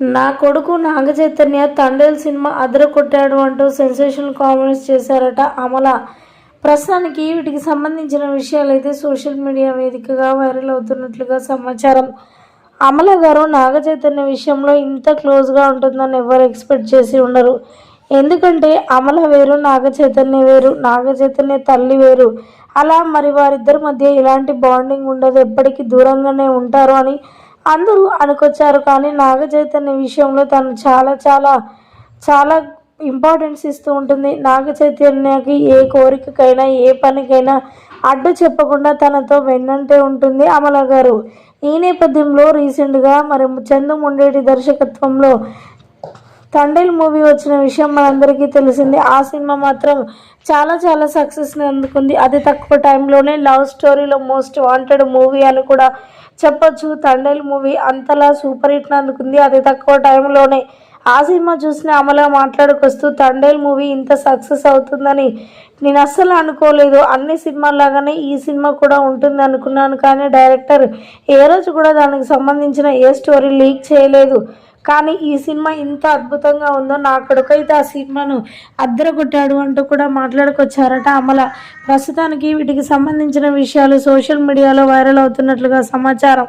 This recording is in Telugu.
నా కొడుకు నాగ చైతన్య తండేల్ సినిమా అదర కొట్టాడు అంటూ సెన్సేషనల్ కామెంట్స్ చేశారట అమల. ప్రస్తుతానికి వీటికి సంబంధించిన విషయాలు అయితే సోషల్ మీడియా వేదికగా వైరల్ అవుతున్నట్లుగా సమాచారం. అమల గారు నాగ చైతన్య విషయంలో ఇంత క్లోజ్గా ఉంటుందని ఎవరు ఎక్స్పెక్ట్ చేసి ఉండరు. ఎందుకంటే అమల వేరు నాగ చైతన్య వేరు నాగ చైతన్య తల్లి వేరు. అలా మరి వారిద్దరి మధ్య ఇలాంటి బాండింగ్ ఉండదు. ఎప్పటికీ దూరంగానే ఉంటారు అని అందరూ అనుకొచ్చారు కానీ నాగ చైతన్య విషయంలో తను చాలా చాలా చాలా ఇంపార్టెన్స్ ఇస్తూ ఉంటుంది. నాగ చైతన్యకి ఏ కోరికకైనా ఏ పనికైనా అడ్డు చెప్పకుండా తనతో వెన్నంటే ఉంటుంది అమల గారు. ఈ నేపథ్యంలో రీసెంట్గా మరి చందు ముండేటి దర్శకత్వంలో తండేల్ మూవీ వచ్చిన విషయం మనందరికీ తెలిసింది. ఆ సినిమా మాత్రం చాలా చాలా సక్సెస్ని అందుకుంది. అతి తక్కువ టైంలోనే లవ్ స్టోరీలో మోస్ట్ వాంటెడ్ మూవీ అని కూడా చెప్పొచ్చు. తండేల్ మూవీ అంతలా సూపర్ హిట్ని అందుకుంది. అతి తక్కువ టైంలోనే ఆ సినిమా చూసిన అమల మాట్లాడుకొస్తూ తండేల్ మూవీ ఇంత సక్సెస్ అవుతుందని నేను అస్సలు అనుకోలేదు. అన్ని సినిమాలాగానే ఈ సినిమా కూడా ఉంటుంది అనుకున్నాను. కానీ డైరెక్టర్ ఏ రోజు కూడా దానికి సంబంధించిన ఏ స్టోరీ లీక్ చేయలేదు. కానీ ఈ సినిమా ఇంత అద్భుతంగా ఉందో నా కొడుకైతే ఆ సినిమాను అద్దరగొట్టాడు అంటూ కూడా మాట్లాడుకొచ్చారట అమల. ప్రస్తుతానికి వీటికి సంబంధించిన విషయాలు సోషల్ మీడియాలో వైరల్ అవుతున్నట్లుగా సమాచారం.